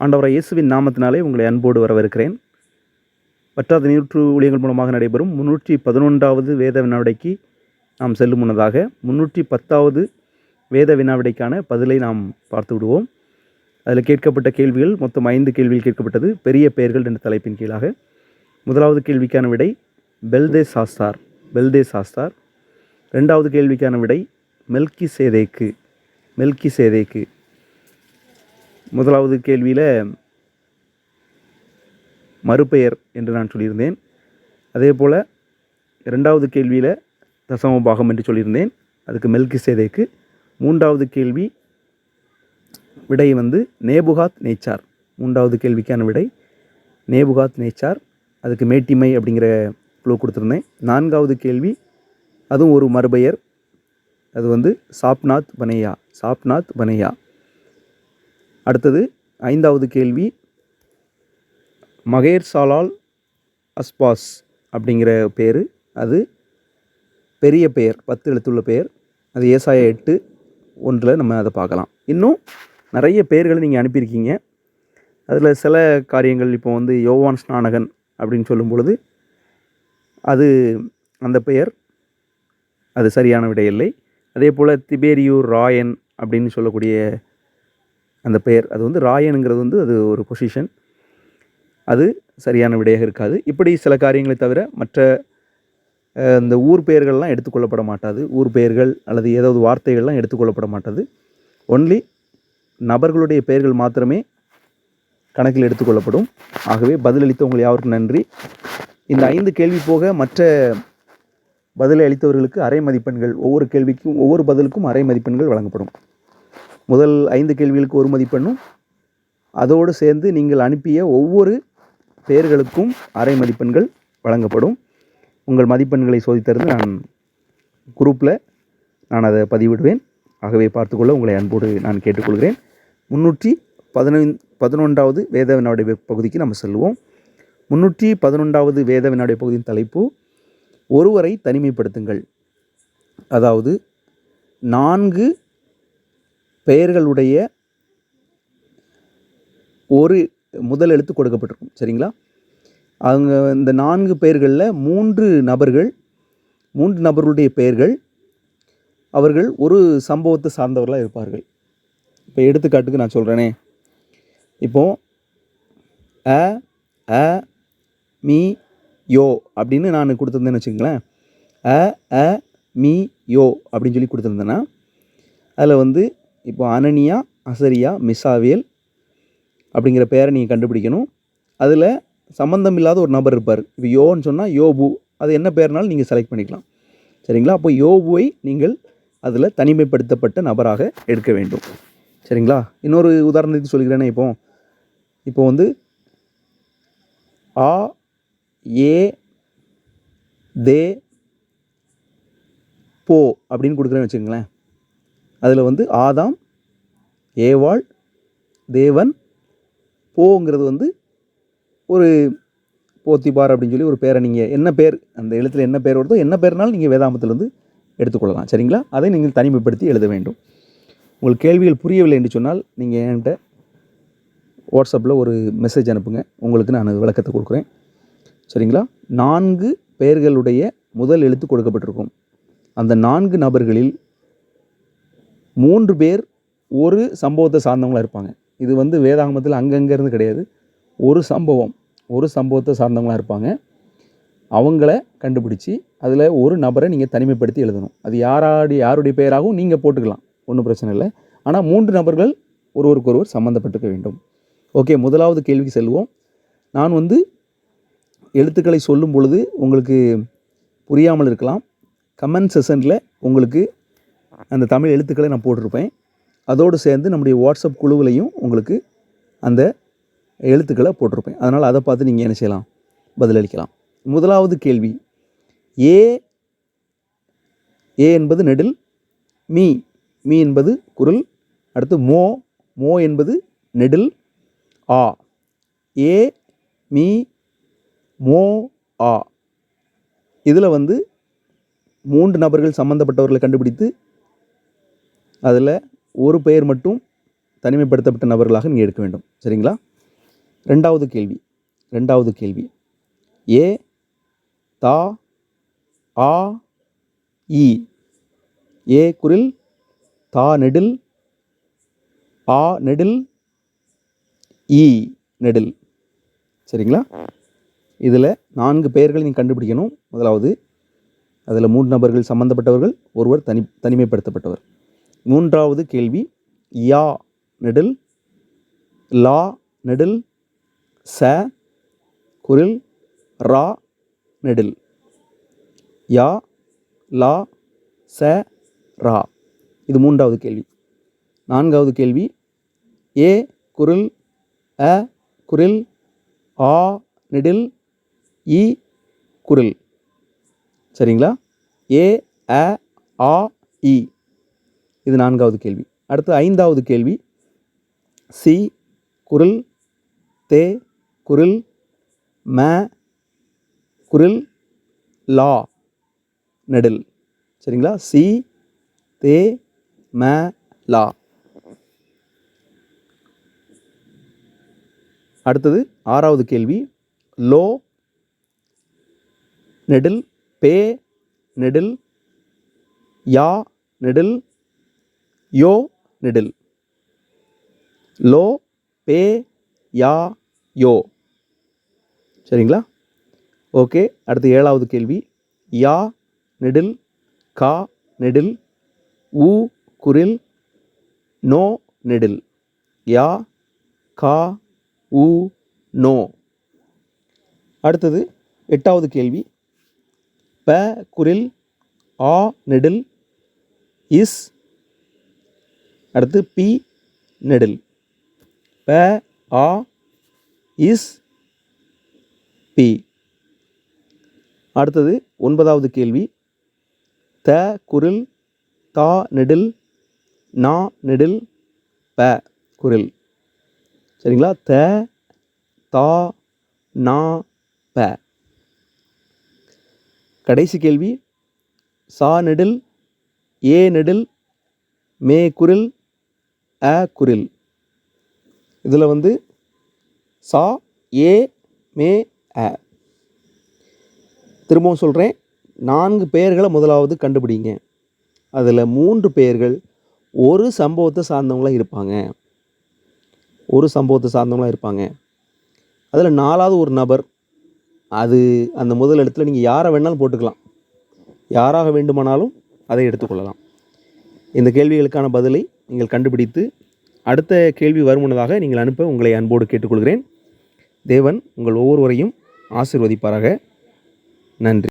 ஆண்டவர இயேசுவின் நாமத்தினாலே உங்களை அன்போடு வரவேற்கிறேன். வற்றாத நீரூற்று ஊழியங்கள் மூலமாக நடைபெறும் முன்னூற்றி பதினொன்றாவது வேத வினாவிடைக்கு நாம் செல்லும் முன்னதாக முன்னூற்றி பத்தாவது வேத வினாவிடைக்கான பதிலை நாம் பார்த்து விடுவோம். அதில் கேட்கப்பட்ட கேள்விகள் மொத்தம் ஐந்து கேள்வியில் கேட்கப்பட்டது. பெரிய பெயர்கள் என்ற தலைப்பின் கீழாக. முதலாவது கேள்விக்கான விடை பெல்தே சாஸ்தார் பெல்தே சாஸ்தார் ரெண்டாவது கேள்விக்கான விடை மெல்கி சேதேக்கு மெல்கி சேதேக்கு முதலாவது கேள்வியில் மறுபெயர் என்று நான் சொல்லியிருந்தேன். அதே போல் இரண்டாவது கேள்வியில் தசம பாகம் என்று சொல்லியிருந்தேன். அதுக்கு மெல்கி சேதைக்கு மூன்றாவது கேள்வி விடை வந்து நேபுகாத் நேச்சார். மூன்றாவது கேள்விக்கான விடை நேபுகாத் நேச்சார். அதுக்கு மேட்டிமை அப்படிங்கிற குழு கொடுத்துருந்தேன். நான்காவது கேள்வி அதுவும் ஒரு மறுபெயர். அது வந்து சாப்நாத் பனையா சாப்நாத் பனையா. அடுத்தது ஐந்தாவது கேள்வி மகேர் சாலால் அஸ்பாஸ் அப்படிங்கிற பேர். அது பெரிய பெயர் பத்து எழுத்துள்ள பெயர். அது ஏசாய எட்டு ஒன்றில் நம்ம அதை பார்க்கலாம். இன்னும் நிறைய பெயர்களை நீங்கள் அனுப்பியிருக்கீங்க. அதில் சில காரியங்கள் இப்போ வந்து யோவான் ஸ்நானகன் அப்படின்னு சொல்லும் பொழுது அது அந்த பெயர். அது சரியான விடையில்லை. இல்லை அதே போல் திபேரியூர் ராயன் அப்படின்னு சொல்லக்கூடிய அந்த பெயர். அது வந்து ராயனுங்கிறது வந்து அது ஒரு பொசிஷன் அது சரியான விடையாக இருக்காது. இப்படி சில காரியங்களை தவிர மற்ற இந்த ஊர் பெயர்கள்லாம் எடுத்துக்கொள்ளப்பட மாட்டாது. ஊர் பெயர்கள் அல்லது ஏதாவது வார்த்தைகள்லாம் எடுத்துக்கொள்ளப்பட மாட்டாது. ஒன்லி நபர்களுடைய பெயர்கள் மாத்திரமே கணக்கில் எடுத்துக்கொள்ளப்படும். ஆகவே பதிலளித்தவங்கள் யாருக்கும் நன்றி. இந்த ஐந்து கேள்வி போக மற்ற பதிலை அளித்தவர்களுக்கு அரை மதிப்பெண்கள் ஒவ்வொரு கேள்விக்கும் ஒவ்வொரு பதிலுக்கும் அரை மதிப்பெண்கள் வழங்கப்படும். முதல் ஐந்து கேள்விகளுக்கு ஒரு மதிப்பெண்ணும். அதோடு சேர்ந்து நீங்கள் அனுப்பிய ஒவ்வொரு பெயர்களுக்கும் அரை மதிப்பெண்கள் வழங்கப்படும். உங்கள் மதிப்பெண்களை சோதித்தறிந்து நான் குரூப்பில் நான் அதை பதிவிடுவேன். ஆகவே பார்த்துக்கொள்ள உங்களை அன்போடு நான் கேட்டுக்கொள்கிறேன். முன்னூற்றி பதினைந்து பதினொன்றாவது வேத வினாவுடைய பகுதிக்கு நம்ம செல்வோம் முன்னூற்றி பதினொன்றாவது வேத வினாவுடைய பகுதியின் தலைப்பு ஒருவரை தனிமைப்படுத்துங்கள். அதாவது நான்கு பெயர்களுடைய ஒரு முதல் எழுத்து கொடுக்கப்பட்டிருக்கும். சரிங்களா? அவங்க இந்த நான்கு பெயர்களில் மூன்று நபர்கள் மூன்று நபர்களுடைய பெயர்கள் அவர்கள் ஒரு சம்பவத்தை சார்ந்தவர்களாக இருப்பார்கள். இப்போ எடுத்துக்காட்டுக்கு நான் சொல்கிறேனே இப்போது அ அ மீ யோ அப்படின்னு நான் கொடுத்துருந்தேன்னு வச்சுங்களேன் அ அ மீ யோ அப்படின்னு சொல்லி கொடுத்துருந்தேன்னா அதில் வந்து இப்போ அனனியா அசரியா மிசாவேல் அப்படிங்கிற பேரை நீங்கள் கண்டுபிடிக்கணும். அதில் சம்மந்தம் இல்லாத ஒரு நபர் இருப்பார். இப்போ யோன்னு சொன்னால் யோபு. அது என்ன பேர்னாலும் நீங்கள் செலக்ட் பண்ணிக்கலாம். சரிங்களா? அப்போ யோபுவை நீங்கள் அதில் தனிமைப்படுத்தப்பட்ட நபராக எடுக்க வேண்டும். சரிங்களா? இன்னொரு உதாரணத்துக்கு சொல்கிறேன்னா இப்போ. இப்போ வந்து ஆ ஏ தே போ அப்படின்னு கொடுக்குறேன்னு வச்சுக்கோங்களேன். அதில் வந்து ஆதாம் ஏவாள் தேவன் போங்கிறது வந்து ஒரு போத்திபார் அப்படின்னு சொல்லி ஒரு பேரை நீங்கள் என்ன பேர் அந்த எழுத்தில் என்ன பேர் வருதோ என்ன பேர்னாலும் நீங்கள் வேதாமத்தில் வந்து எடுத்துக்கொள்ளலாம். சரிங்களா? அதை நீங்கள் தனிமைப்படுத்தி எழுத வேண்டும். உங்கள் கேள்விகள் புரியவில்லை என்று சொன்னால் நீங்கள் என்கிட்ட வாட்ஸ்அப்பில் ஒரு மெசேஜ் அனுப்புங்க. உங்களுக்கு நான் விளக்கத்தை கொடுக்குறேன். சரிங்களா? நான்கு பெயர்களுடைய முதல் எழுத்து கொடுக்கப்பட்டிருக்கும். அந்த நான்கு நபர்களில் மூன்று பேர் ஒரு சம்பவத்தை சார்ந்தவங்களா இருப்பாங்க. இது வந்து வேதாகமத்தில் அங்கங்கேருந்து கிடையாது. ஒரு சம்பவம் ஒரு சம்பவத்தை சார்ந்தவங்களா இருப்பாங்க. அவங்கள கண்டுபிடிச்சி அதில் ஒரு நபரை நீங்கள் தனிமைப்படுத்தி எழுதணும். அது யாராடி யாருடைய பெயராகவும் நீங்கள் போட்டுக்கலாம். ஒன்றும் பிரச்சனை இல்லை. ஆனால் மூன்று நபர்கள் ஒருவருக்கொருவர் சம்மந்தப்பட்டிருக்க வேண்டும். ஓகே முதலாவது கேள்விக்கு செல்வோம். நான் வந்து எழுத்துக்களை சொல்லும் பொழுது உங்களுக்கு புரியாமல் இருக்கலாம். கமெண்ட் செஷனில் உங்களுக்கு அந்த தமிழ் எழுத்துக்களை நான் போட்டிருப்பேன். அதோடு சேர்ந்து நம்முடைய வாட்ஸ்அப் குழுவிலையும் உங்களுக்கு அந்த எழுத்துக்களை போட்டிருப்பேன். அதனால் அதை பார்த்து நீங்கள் என்ன செய்யலாம்? பதிலளிக்கலாம். முதலாவது கேள்வி. ஏ ஏ என்பது நெடில் மீ மீ என்பது குரல் அடுத்து மோ மோ என்பது நெடில் ஆ. ஏ மீ மோ ஆ. இதில் வந்து மூன்று நபர்கள் சம்மந்தப்பட்டவர்களை கண்டுபிடித்து அதில் ஒரு பெயர் மட்டும் தனிமைப்படுத்தப்பட்ட நபர்களாக நீங்கள் எடுக்க வேண்டும். சரிங்களா? ரெண்டாவது கேள்வி. ரெண்டாவது கேள்வி. ஏ தா ஆ இ. ஏ குரில் தா நெடில் ஆ நெடில் இ நெடில். சரிங்களா? இதில் நான்கு பெயர்களை நீங்கள் கண்டுபிடிக்கணும். முதலாவது அதில் மூன்று நபர்கள் சம்பந்தப்பட்டவர்கள் ஒருவர் தனி தனிமைப்படுத்தப்பட்டவர். மூன்றாவது கேள்வி யா நெடில் லா நெடில் ச குரில் ரா நெடில். யா லா ச ரா. இது மூன்றாவது கேள்வி. நான்காவது கேள்வி ஏ குரில் அ குரில் ஆ நெடில் இ குரில். சரிங்களா? ஏ அ ஆ இ இது நான்காவது கேள்வி. அடுத்து ஐந்தாவது கேள்வி. சி குரல் தே குரில் ம குரில் லா நெடில். சரிங்களா? சி தே ம லா. அடுத்தது ஆறாவது கேள்வி. லோ நெடில் பே நெடில் யா நெடில் யோ நெடில். லோ பே யா யோ. சரிங்களா? ஓகே அடுத்து ஏழாவது கேள்வி. யா நெடில் கா நெடில் ஊ குரில் நோ நெடில். யா கா ஊ நோ. அடுத்தது எட்டாவது கேள்வி. ப குரில் ஆ நெடில் இஸ் அடுத்து பி நெடில். ப ஆ இஸ் பி. அடுத்தது ஒன்பதாவது கேள்வி. த குரில் தா நெடில் நா நெடில் ப குரில். சரிங்களா? த தா நா ப. கடைசி கேள்வி. சா நெடில் ஏ நெடில் மே குரில் அ குரில். இதில் வந்து சா ஏ மே அ. திரும்பவும் சொல்கிறேன் நான்கு பெயர்களை முதலாவது கண்டுபிடிங்க. அதில் மூன்று பெயர்கள் ஒரு சம்பவத்தை சார்ந்தவங்களாக இருப்பாங்க. ஒரு சம்பவத்தை சார்ந்தவங்களாக இருப்பாங்க. அதில் நாலாவது ஒரு நபர் அது அந்த முதல் இடத்துல நீங்கள் யாரை வேணாலும் போட்டுக்கலாம். யாராக வேண்டுமானாலும் அதை எடுத்துக்கொள்ளலாம். இந்த கேள்விகளுக்கான பதிலை நீங்கள் கண்டுபிடித்து அடுத்த கேள்வி வரும் முன்னதாக நீங்கள் அனுப்ப உங்களை அன்போடு கேட்டுக்கொள்கிறேன். தேவன் உங்கள் ஒவ்வொருவரையும் ஆசிர்வதிப்பாராக. நன்றி.